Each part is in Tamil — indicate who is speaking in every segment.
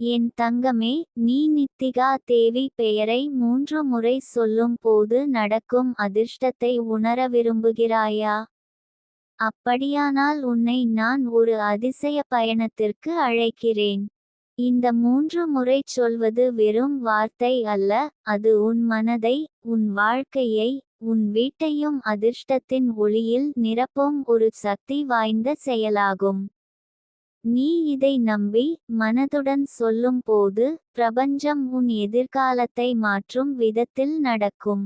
Speaker 1: என் தங்கமே நீ நித்திகா தேவி பெயரை மூன்று முறை சொல்லும் போது நடக்கும் அதிர்ஷ்டத்தை உணர விரும்புகிறாயா? அப்படியானால் உன்னை நான் ஒரு அதிசய பயணத்திற்கு அழைக்கிறேன். இந்த மூன்று முறை சொல்வது வெறும் வார்த்தை அல்ல அது உன் மனதை உன் வாழ்க்கையை உன் வீட்டையும் அதிர்ஷ்டத்தின் ஒளியில் நிரப்பும் ஒரு சக்தி வாய்ந்த செயலாகும். நீ இதை நம்பி மனதுடன் சொல்லும் போது பிரபஞ்சம் உன் எதிர்காலத்தை மாற்றும் விதத்தில் நடக்கும்.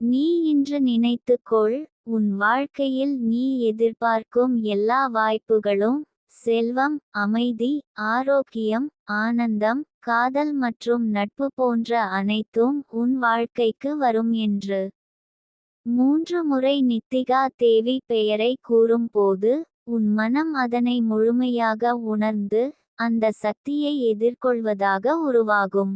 Speaker 1: நீ இன்று நினைத்துக்கொள் உன் வாழ்க்கையில் நீ எதிர்பார்க்கும் எல்லா வாய்ப்புகளும் செல்வம் அமைதி ஆரோக்கியம் ஆனந்தம் காதல் மற்றும் நட்பு போன்ற அனைத்தும் உன் வாழ்க்கைக்கு வரும் என்று. மூன்று முறை நித்திகா தேவி பெயரை கூறும்போது உன் மனம் அதனை முழுமையாக உணர்ந்து அந்த சக்தியை எதிர்கொள்வதாக உருவாகும்.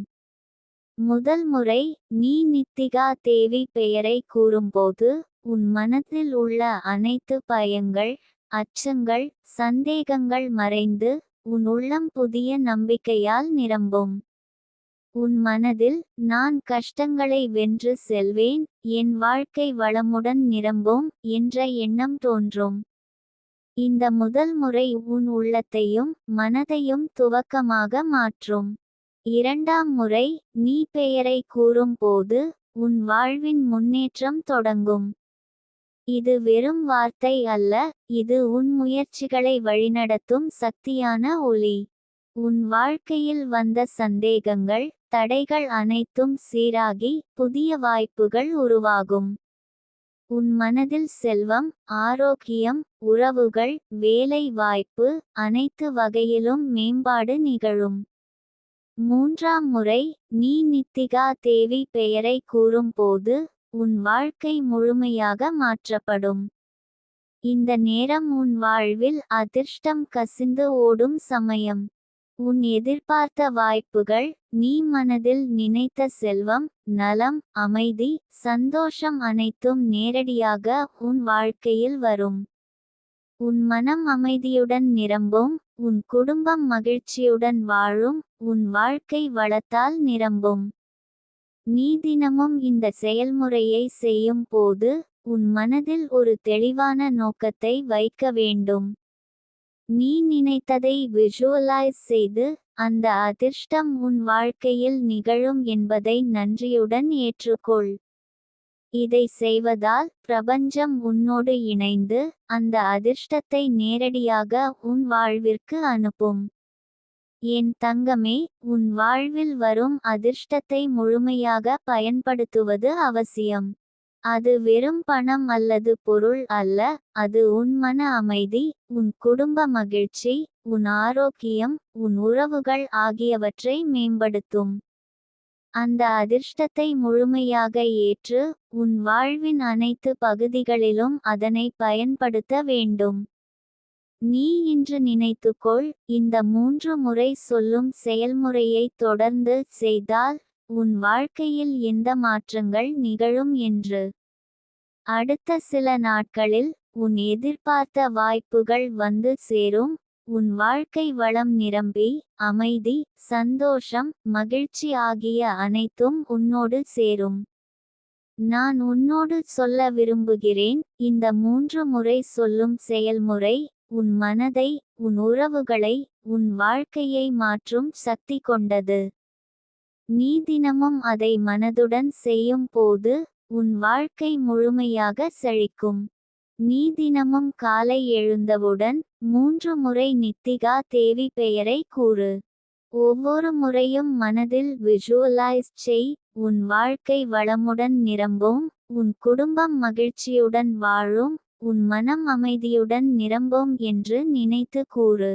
Speaker 1: முதல் முறை நீ நித்திகா தேவி பெயரை கூறும்போது உன் மனத்தில் உள்ள அனைத்து பயங்கள் அச்சங்கள் சந்தேகங்கள் மறைந்து உன் உள்ளம் புதிய நம்பிக்கையால் நிரம்பும். உன் மனதில் நான் கஷ்டங்களை வென்று செல்வேன் என் வாழ்க்கை வளமுடன் நிரம்பும் என்ற எண்ணம் தோன்றும். இந்த முதல் முறை உன் உள்ளத்தையும் மனதையும் துவக்கமாக மாற்றும். இரண்டாம் முறை நீ பெயரை கூறும்போது உன் வாழ்வின் முன்னேற்றம் தொடங்கும். இது வெறும் வார்த்தை அல்ல இது உன் முயற்சிகளை வழிநடத்தும் சக்தியான ஒளி. உன் வாழ்க்கையில் வந்த சந்தேகங்கள் தடைகள் அனைத்தும் சீராகி புதிய வாய்ப்புகள் உருவாகும். உன் மனதில் செல்வம் ஆரோக்கியம் உறவுகள் வேலை வாய்ப்பு அனைத்து வகையிலும் மேம்பாடு நிகழும். மூன்றாம் முறை நீ நித்திகா தேவி பெயரை கூறும்போது உன் வாழ்க்கை முழுமையாக மாற்றப்படும். இந்த நேரம் உன் வாழ்வில் அதிர்ஷ்டம் கசிந்து ஓடும் சமயம். உன் எதிர்பார்த்த வாய்ப்புகள் நீ மனதில் நினைத்த செல்வம் நலம் அமைதி சந்தோஷம் அனைத்தும் நேரடியாக உன் வாழ்க்கையில் வரும். உன் மனம் அமைதியுடன் நிரம்பும் உன் குடும்பம் மகிழ்ச்சியுடன் வாழும் உன் வாழ்க்கை வளத்தால் நிரம்பும். நீ தினமும் இந்த செயல்முறையை செய்யும் போது உன் மனதில் ஒரு தெளிவான நோக்கத்தை வைக்க வேண்டும். நீ நினைத்ததை விஷுவலைஸ் செய்து அந்த அதிர்ஷ்டம் உன் வாழ்க்கையில் நிகழும் என்பதை நன்றியுடன் ஏற்றுக்கொள். இதை செய்வதால் பிரபஞ்சம் உன்னோடு இணைந்து அந்த அதிர்ஷ்டத்தை நேரடியாக உன் வாழ்விற்கு அனுப்பும். என் தங்கமே உன் வாழ்வில் வரும் அதிர்ஷ்டத்தை முழுமையாக பயன்படுத்துவது அவசியம். அது வெறும் பணம் அல்லது பொருள் அல்ல அது உன் மன அமைதி உன் குடும்ப மகிழ்ச்சி உன் ஆரோக்கியம் உன் உறவுகள் ஆகியவற்றை மேம்படுத்தும். அந்த அதிர்ஷ்டத்தை முழுமையாக ஏற்று உன் வாழ்வின் அனைத்து பகுதிகளிலும் அதனை பயன்படுத்த வேண்டும். நீ இன்று நினைத்துக்கொள் இந்த மூன்று முறை சொல்லும் செயல்முறையை தொடர்ந்து செய்தால் உன் வாழ்க்கையில் எந்த மாற்றங்கள் நிகழும் என்று. அடுத்த சில நாட்களில் உன் எதிர்பார்த்த வாய்ப்புகள் வந்து சேரும். உன் வாழ்க்கை வளம் நிரம்பி அமைதி சந்தோஷம் மகிழ்ச்சி ஆகிய அனைத்தும் உன்னோடு சேரும். நான் உன்னோடு சொல்ல விரும்புகிறேன். இந்த மூன்று முறை சொல்லும் செயல்முறை உன் மனதை உன் உறவுகளை உன் வாழ்க்கையை மாற்றும் சக்தி கொண்டது. நீ தினமும் அதை மனதுடன் செய்யும் போது உன் வாழ்க்கை முழுமையாக செழிக்கும். நீ தினமும் காலை எழுந்தவுடன் மூன்று முறை நித்திகா தேவி பெயரை கூறு. ஒவ்வொரு முறையும் மனதில் விஷுவலைஸ் செய் உன் வாழ்க்கை வளமுடன் நிரம்பும் உன் குடும்பம் மகிழ்ச்சியுடன் வாழும் உன் மனம் அமைதியுடன் நிரம்பும் என்று நினைத்து கூறு.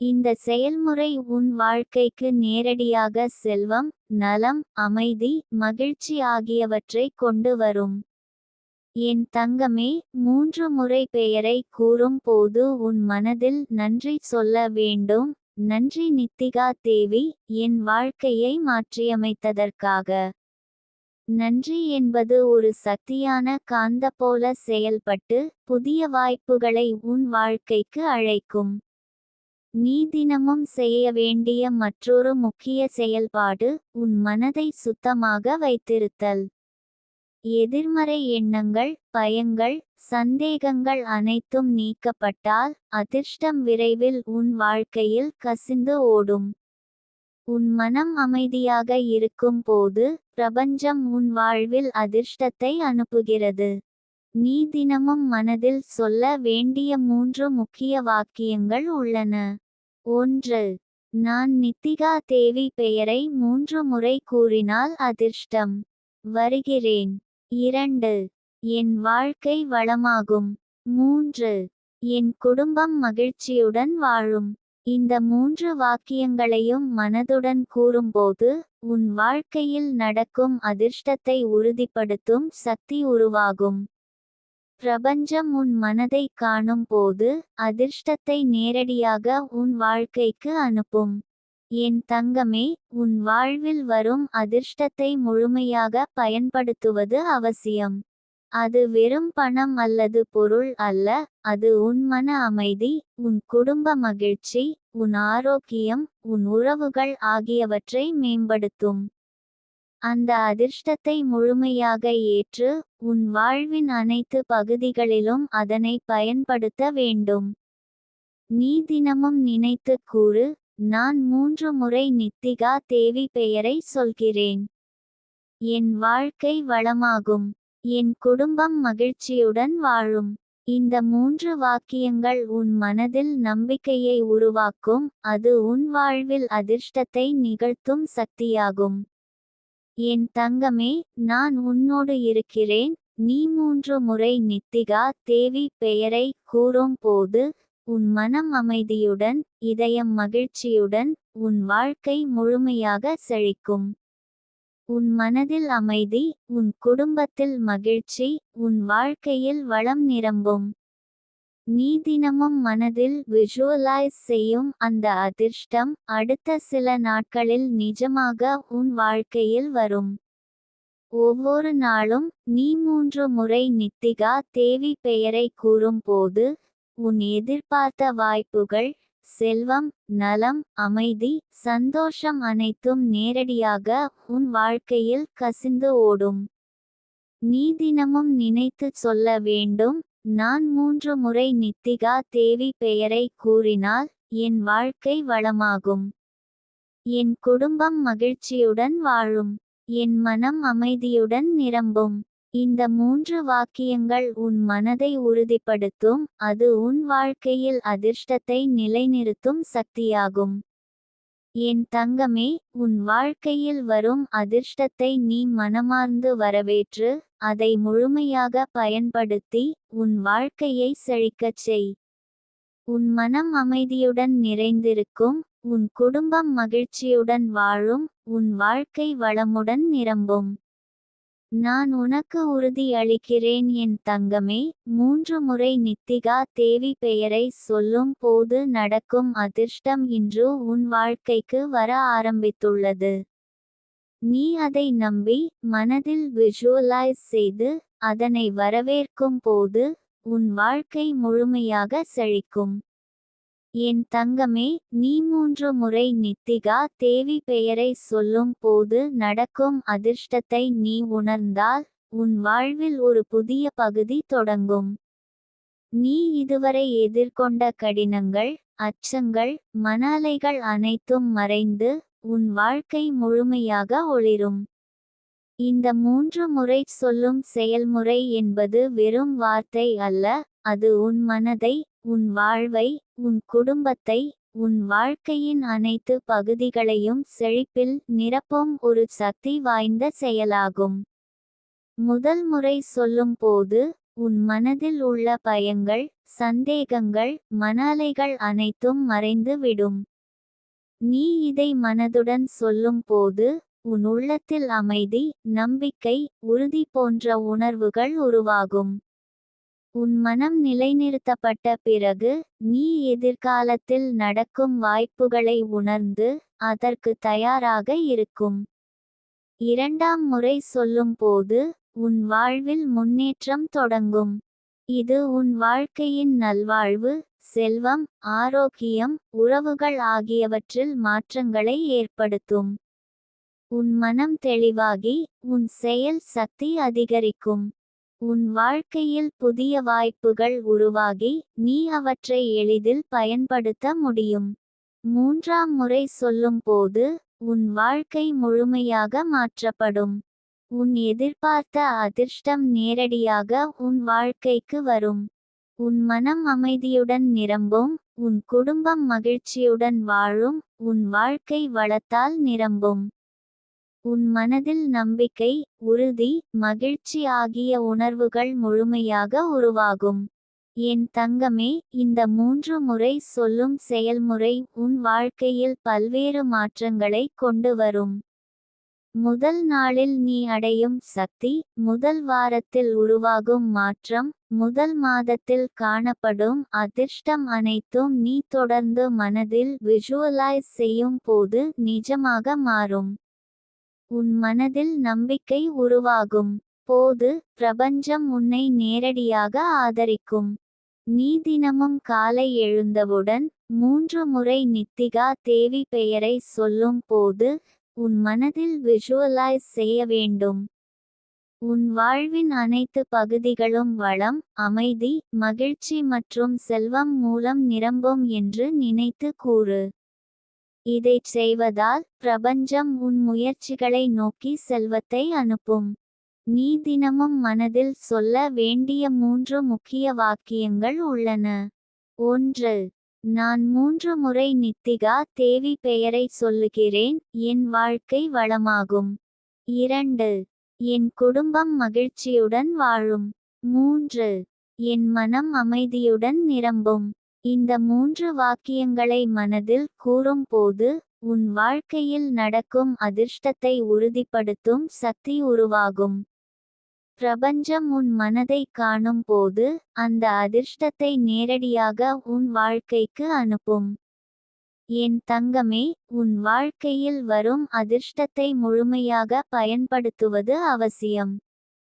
Speaker 1: இந்த செயல்முறை உன் வாழ்க்கைக்கு நேரடியாக செல்வம் நலம் அமைதி மகிழ்ச்சி ஆகியவற்றை கொண்டு வரும். என் தங்கமே மூன்று முறை பெயரை கூறும் போது உன் மனதில் நன்றி சொல்ல வேண்டும். நன்றி நித்திகா தேவி என் வாழ்க்கையை மாற்றியமைத்ததற்காக. நன்றி என்பது ஒரு சக்தியான காந்த போல செயல்பட்டு புதிய வாய்ப்புகளை உன் வாழ்க்கைக்கு அழைக்கும். நீ தினமும் செய்ய வேண்டிய மற்றொரு முக்கிய செயல்பாடு உன் மனதை சுத்தமாக வைத்திருத்தல். எதிர்மறை எண்ணங்கள் பயங்கள் சந்தேகங்கள் அனைத்தும் நீக்கப்பட்டால் அதிர்ஷ்டம் விரைவில் உன் வாழ்க்கையில் கசிந்து ஓடும். உன் மனம் அமைதியாக இருக்கும் போது பிரபஞ்சம் உன் வாழ்வில் அதிர்ஷ்டத்தை அனுப்புகிறது. நீ தினமும் மனதில் சொல்ல வேண்டிய மூன்று முக்கிய வாக்கியங்கள் உள்ளன. ஒன்று. நான் நித்திகா தேவி பெயரை மூன்று முறை கூறினால் அதிர்ஷ்டம். வருகிறேன். இரண்டு. என் வாழ்க்கை வளமாகும். மூன்று. என் குடும்பம் மகிழ்ச்சியுடன் வாழும். இந்த மூன்று வாக்கியங்களையும் மனதுடன் கூறும்போது உன் வாழ்க்கையில் நடக்கும் அதிர்ஷ்டத்தை உறுதிப்படுத்தும் சக்தி உருவாகும். பிரபஞ்சம் உன் மனதை காணும் போது அதிர்ஷ்டத்தை நேரடியாக உன் வாழ்க்கைக்கு அனுப்பும். என் தங்கமே உன் வாழ்வில் வரும் அதிர்ஷ்டத்தை முழுமையாக பயன்படுத்துவது அவசியம். அது வெறும் பணம் அல்லது பொருள் அல்ல அது உன் மன அமைதி உன் குடும்ப மகிழ்ச்சி உன் ஆரோக்கியம் உன் உறவுகள் ஆகியவற்றை மேம்படுத்தும். அந்த அதிர்ஷ்டத்தை முழுமையாக ஏற்று உன் வாழ்வின் அனைத்து பகுதிகளிலும் அதனை பயன்படுத்த வேண்டும். நீ தினமும் நினைத்து கூறு நான் மூன்று முறை நித்திகா தேவி பெயரை சொல்கிறேன். என் வாழ்க்கை வளமாகும். என் குடும்பம் மகிழ்ச்சியுடன் வாழும். இந்த மூன்று வாக்கியங்கள் உன் மனதில் நம்பிக்கையை உருவாக்கும் அது உன் வாழ்வில் அதிர்ஷ்டத்தை நிகழ்த்தும் சக்தியாகும். என் தங்கமே நான் உன்னோடு இருக்கிறேன். நீ மூன்று முறை நித்திகா தேவி பெயரை கூறும் போது உன் மனம் அமைதியுடன் இதயம் மகிழ்ச்சியுடன் உன் வாழ்க்கை முழுமையாக செழிக்கும். உன் மனதில் அமைதி உன் குடும்பத்தில் மகிழ்ச்சி உன் வாழ்க்கையில் வளம் நிரம்பும். நீ தினமும் மனதில் விஷுவலைஸ் செய்யும் அந்த அதிர்ஷ்டம் அடுத்த சில நாட்களில் நிஜமாக உன் வாழ்க்கையில் வரும். ஒவ்வொரு நாளும் நீ மூன்று முறை நித்திகா தேவி பெயரை கூறும்போது உன் எதிர்பார்த்த வாய்ப்புகள் செல்வம் நலம் அமைதி சந்தோஷம் அனைத்தும் நேரடியாக உன் வாழ்க்கையில் கசிந்து ஓடும். நீ தினமும் நினைத்து சொல்ல வேண்டும் நான் மூன்று முறை நித்திகா தேவி பெயரை கூறினால் என் வாழ்க்கை வளமாகும். என் குடும்பம் மகிழ்ச்சியுடன் வாழும். என் மனம் அமைதியுடன் நிரம்பும். இந்த மூன்று வாக்கியங்கள் உன் மனதை உறுதிப்படுத்தும். அது உன் வாழ்க்கையில் அதிர்ஷ்டத்தை நிலைநிறுத்தும் சக்தியாகும். என் தங்கமே உன் வாழ்க்கையில் வரும் அதிர்ஷ்டத்தை நீ மனமார்ந்து வரவேற்று அதை முழுமையாக பயன்படுத்தி உன் வாழ்க்கையை செழிக்கச் செய். உன் மனம் அமைதியுடன் நிறைந்திருக்கும் உன் குடும்பம் மகிழ்ச்சியுடன் வாழும் உன் வாழ்க்கை வளமுடன் நிரம்பும். நான் உனக்கு உறுதி அளிக்கிறேன் என் தங்கமே மூன்று முறை நித்திகா தேவி பெயரை சொல்லும் போது நடக்கும் அதிர்ஷ்டம் இன்று உன் வாழ்க்கைக்கு வர ஆரம்பித்துள்ளது. நீ அதை நம்பி மனதில் விஷுவலைஸ் செய்து அதனை வரவேற்கும் போது உன் வாழ்க்கை முழுமையாக செழிக்கும். என் தங்கமே நீ மூன்று முறை நித்திகா தேவி பெயரை சொல்லும் போது நடக்கும் அதிர்ஷ்டத்தை நீ உணர்ந்தால் உன் வாழ்வில் ஒரு புதிய பகுதி தொடங்கும். நீ இதுவரை எதிர்கொண்ட கடினங்கள் அச்சங்கள் மணாலைகள் அனைத்தும் மறைந்து உன் வாழ்க்கை முழுமையாக ஒளிரும். இந்த மூன்று முறை சொல்லும் செயல்முறை என்பது வெறும் வார்த்தை அல்ல அது உன் மனதை உன் வாழ்வை உன் குடும்பத்தை உன் வாழ்க்கையின் அனைத்து பகுதிகளையும் செழிப்பில் நிரப்பும் ஒரு சக்தி வாய்ந்த செயலாகும். முதல் முறை சொல்லும் போது உன் மனதில் உள்ள பயங்கள் சந்தேகங்கள் மணாலைகள் அனைத்தும் மறைந்து விடும். நீ இதை மனதுடன் சொல்லும் போது உன் உள்ளத்தில் அமைதி நம்பிக்கை உறுதி போன்ற உணர்வுகள் உருவாகும். உன் மனம் நிலைநிறுத்தப்பட்ட பிறகு நீ எதிர்காலத்தில் நடக்கும் வாய்ப்புகளை உணர்ந்து அதற்கு தயாராக இருக்கும். இரண்டாம் முறை சொல்லும் போது உன் வாழ்வில் முன்னேற்றம் தொடங்கும். இது உன் வாழ்க்கையின் நல்வாழ்வு செல்வம் ஆரோக்கியம் உறவுகள் ஆகியவற்றில் மாற்றங்களை ஏற்படுத்தும். உன் மனம் தெளிவாகி உன் செயல் சக்தி அதிகரிக்கும். உன் வாழ்க்கையில் புதிய வாய்ப்புகள் உருவாகி நீ அவற்றை எளிதில் பயன்படுத்த முடியும். மூன்றாம் முறை சொல்லும் போது உன் வாழ்க்கை முழுமையாக மாற்றப்படும். உன் எதிர்பார்த்த அதிர்ஷ்டம் நேரடியாக உன் வாழ்க்கைக்கு வரும். உன் மனம் அமைதியுடன் நிரம்பும் உன் குடும்பம் மகிழ்ச்சியுடன் வாழும் உன் வாழ்க்கை வளத்தால் நிரம்பும். உன் மனதில் நம்பிக்கை உறுதி மகிழ்ச்சி ஆகிய உணர்வுகள் முழுமையாக உருவாகும். என் தங்கமே இந்த மூன்று முறை சொல்லும் செயல்முறை உன் வாழ்க்கையில் பல்வேறு மாற்றங்களை கொண்டு வரும். முதல் நாளில் நீ அடையும் சக்தி முதல் வாரத்தில் உருவாகும் மாற்றம் முதல் மாதத்தில் காணப்படும் அதிர்ஷ்டம் அனைத்தும் நீ தொடர்ந்து மனதில் விஷுவலைஸ் செய்யும் போது நிஜமாக மாறும். உன் மனதில் நம்பிக்கை உருவாகும். போது பிரபஞ்சம் உன்னை நேரடியாக ஆதரிக்கும். நீ தினமும் காலை எழுந்தவுடன் மூன்று முறை நித்திகா தேவி பெயரை சொல்லும் போது உன் மனதில் விஷுவலைஸ் செய்ய வேண்டும். உன் வாழ்வின் அனைத்து பகுதிகளும் வளம் அமைதி மகிழ்ச்சி மற்றும் செல்வம் மூலம் நிரம்பும் என்று நினைத்து கூறு. இதைச் செய்வதால் பிரபஞ்சம் உன் முயற்சிகளை நோக்கி செல்வத்தை அனுப்பும். நீ தினமும் மனதில் சொல்ல வேண்டிய மூன்று முக்கிய வாக்கியங்கள் உள்ளன. ஒன்று நான் மூன்று முறை நித்திகா தேவி பெயரை சொல்லுகிறேன் என் வாழ்க்கை வளமாகும். இரண்டு என் குடும்பம் மகிழ்ச்சியுடன் வாழும். மூன்று என் மனம் அமைதியுடன் நிரம்பும். இந்த மூன்று வாக்கியங்களை மனதில் கூறும் போது உன் வாழ்க்கையில் நடக்கும் அதிர்ஷ்டத்தை உறுதிப்படுத்தும் சக்தி உருவாகும். பிரபஞ்சம் உன் மனதை காணும் போது அந்த அதிர்ஷ்டத்தை நேரடியாக உன் வாழ்க்கைக்கு அனுப்பும். என் தங்கமே உன் வாழ்க்கையில் வரும் அதிர்ஷ்டத்தை முழுமையாக பயன்படுத்துவது அவசியம்.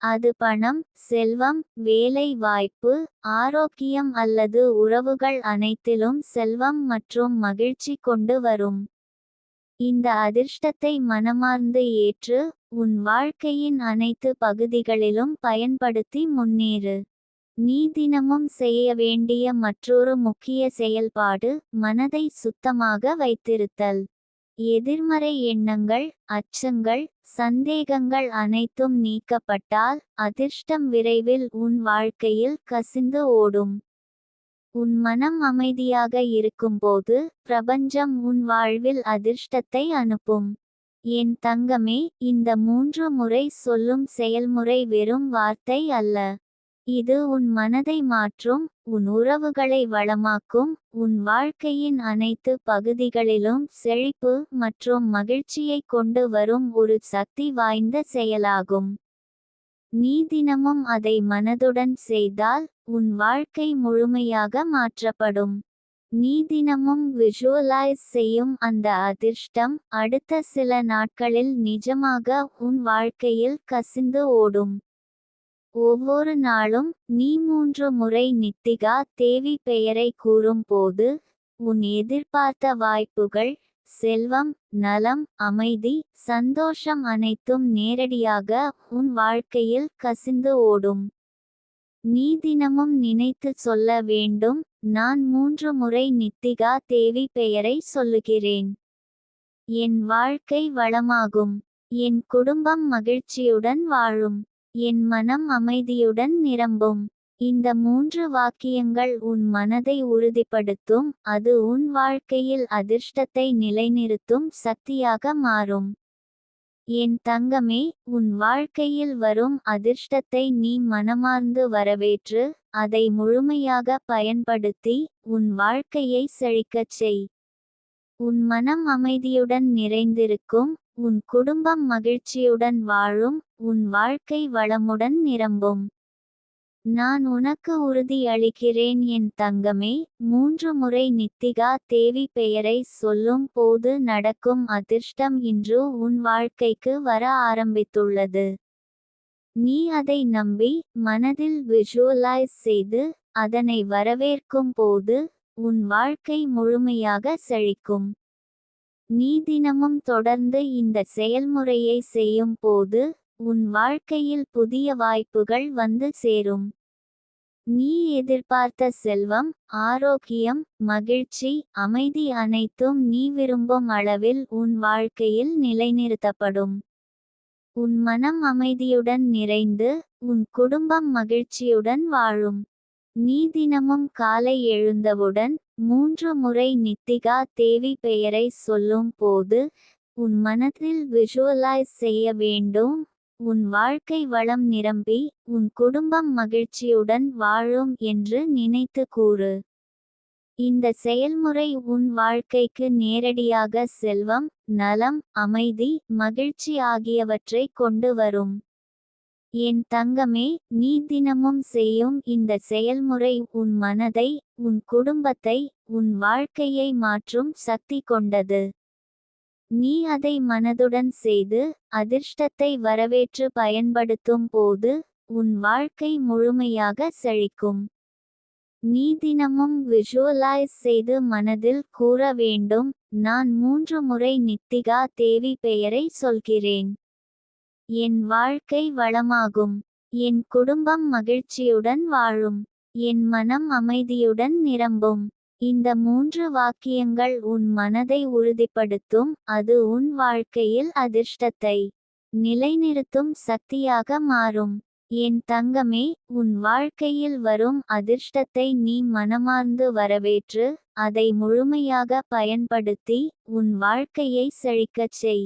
Speaker 1: அது பணம் செல்வம் வேலை வாய்ப்பு ஆரோக்கியம் அல்லது உறவுகள் அனைத்திலும் செல்வம் மற்றும் மகிழ்ச்சி கொண்டு வரும். இந்த அதிர்ஷ்டத்தை மனமார்ந்து ஏற்று உன் வாழ்க்கையின் அனைத்து பகுதிகளிலும் பயன்படுத்தி முன்னேறு. நீ தினமும் செய்ய வேண்டிய மற்றொரு முக்கிய செயல்பாடு மனதை சுத்தமாக வைத்திருத்தல். எதிர்மறை எண்ணங்கள் அச்சங்கள் சந்தேகங்கள் அனைத்தும் நீக்கப்பட்டால் அதிர்ஷ்டம் விரைவில் உன் வாழ்க்கையில் கசிந்து ஓடும். உன் மனம் அமைதியாக இருக்கும்போது பிரபஞ்சம் உன் வாழ்வில் அதிர்ஷ்டத்தை அனுப்பும். என் தங்கமே இந்த மூன்று முறை சொல்லும் செயல்முறை வெறும் வார்த்தை அல்ல. இது உன் மனதை மாற்றும் உன் உறவுகளை வளமாக்கும் உன் வாழ்க்கையின் அனைத்து பகுதிகளிலும் செழிப்பு மற்றும் மகிழ்ச்சியை கொண்டு வரும் ஒரு சக்தி வாய்ந்த செயலாகும். நீ தினமும் அதை மனதுடன் செய்தால் உன் வாழ்க்கை முழுமையாக மாற்றப்படும். நீ தினமும் விஷுவலைஸ் செய்யும் அந்த அதிர்ஷ்டம் அடுத்த சில நாட்களில் நிஜமாக உன் வாழ்க்கையில் கசிந்து ஓடும். ஒவ்வொரு நாளும் நீ மூன்று முறை நித்திகா தேவி பெயரை கூறும்போது உன் எதிர்பார்த்த வாய்ப்புகள் செல்வம் நலம் அமைதி சந்தோஷம் அனைத்தும் நேரடியாக உன் வாழ்க்கையில் கசிந்து ஓடும். நீ தினமும் நினைத்து சொல்ல வேண்டும் நான் மூன்று முறை நித்திகா தேவி பெயரை சொல்லுகிறேன். என் வாழ்க்கை வளமாகும். என் குடும்பம் மகிழ்ச்சியுடன் வாழும். என் மனம் அமைதியுடன் நிரம்பும். இந்த மூன்று வாக்கியங்கள் உன் மனதை உறுதிப்படுத்தும் அது உன் வாழ்க்கையில் அதிர்ஷ்டத்தை நிலைநிறுத்தும் சக்தியாக மாறும். என் தங்கமே உன் வாழ்க்கையில் வரும் அதிர்ஷ்டத்தை நீ மனமார்ந்து வரவேற்று அதை முழுமையாக பயன்படுத்தி உன் வாழ்க்கையை செழிக்கச் செய். உன் மனம் அமைதியுடன் நிறைந்திருக்கும் உன் குடும்பம் மகிழ்ச்சியுடன் வாழும் உன் வாழ்க்கை வளமுடன் நிரம்பும். நான் உனக்கு உறுதி அளிக்கிறேன் என் தங்கமே மூன்று முறை நித்திகா தேவி பெயரை சொல்லும் போது நடக்கும் அதிர்ஷ்டம் இன்று உன் வாழ்க்கைக்கு வர ஆரம்பித்துள்ளது. நீ அதை நம்பி மனதில் விஷுவலைஸ் செய்து அதனை வரவேற்கும் போது உன் வாழ்க்கை முழுமையாக செழிக்கும். நீ தினமும் தொடர்ந்து இந்த செயல்முறையை செய்யும் போது உன் வாழ்க்கையில் புதிய வாய்ப்புகள் வந்து சேரும். நீ எதிர்பார்த்த செல்வம் ஆரோக்கியம் மகிழ்ச்சி அமைதி அனைத்தும் நீ விரும்பும் அளவில் உன் வாழ்க்கையில் நிலைநிறுத்தப்படும். உன் மனம் அமைதியுடன் நிறைந்து உன் குடும்பம் மகிழ்ச்சியுடன் வாழும். நீ தினமும் காலை எழுந்தவுடன் மூன்று முறை நித்திகா தேவி பெயரை சொல்லும் போது உன் மனதில் விஷுவலைஸ் செய்ய வேண்டும். உன் வாழ்க்கை வளம் நிரம்பி உன் குடும்பம் மகிழ்ச்சியுடன் வாழும் என்று நினைத்து கூறு. இந்த செயல்முறை உன் வாழ்க்கைக்கு நேரடியாக செல்வம் நலம் அமைதி மகிழ்ச்சி ஆகியவற்றை கொண்டு வரும். என் தங்கமே நீ தினமும் செய்யும் இந்த செயல்முறை உன் மனதை உன் குடும்பத்தை உன் வாழ்க்கையை மாற்றும் சக்தி கொண்டது. நீ அதை மனதுடன் செய்து அதிர்ஷ்டத்தை வரவேற்று பயன்படுத்தும் போது உன் வாழ்க்கை முழுமையாக செழிக்கும். நீ தினமும் விஷுவலைஸ் செய்து மனதில் கூற வேண்டும் நான் மூன்று முறை நித்திகா தேவி பெயரை சொல்கிறேன். என் வாழ்க்கை வளமாகும். என் குடும்பம் மகிழ்ச்சியுடன் வாழும். என் மனம் அமைதியுடன் நிரம்பும். இந்த மூன்று வாக்கியங்கள் உன் மனதை உறுதிப்படுத்தும். அது உன் வாழ்க்கையில் அதிர்ஷ்டத்தை நிலைநிறுத்தும் சக்தியாக மாறும். என் தங்கமே உன் வாழ்க்கையில் வரும் அதிர்ஷ்டத்தை நீ மனமார்ந்து வரவேற்று அதை முழுமையாக பயன்படுத்தி உன் வாழ்க்கையை செழிக்கச் செய்.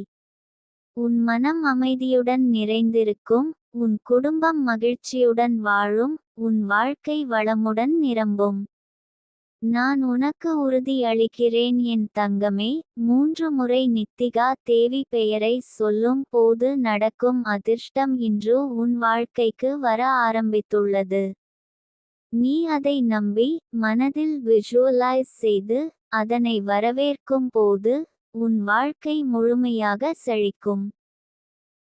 Speaker 1: உன் மனம் அமைதியுடன் நிறைந்திருக்கும் உன் குடும்பம் மகிழ்ச்சியுடன் வாழும் உன் வாழ்க்கை வளமுடன் நிரம்பும். நான் உனக்கு உறுதி அளிக்கிறேன் என் தங்கமே மூன்று முறை நித்திகா தேவி பெயரை சொல்லும் போது நடக்கும் அதிர்ஷ்டம் இன்று உன் வாழ்க்கைக்கு வர ஆரம்பித்துள்ளது. நீ அதை நம்பி மனதில் விஷுவலைஸ் செய்து அதனை வரவேற்கும் போது உன் வாழ்க்கை முழுமையாக செழிக்கும்.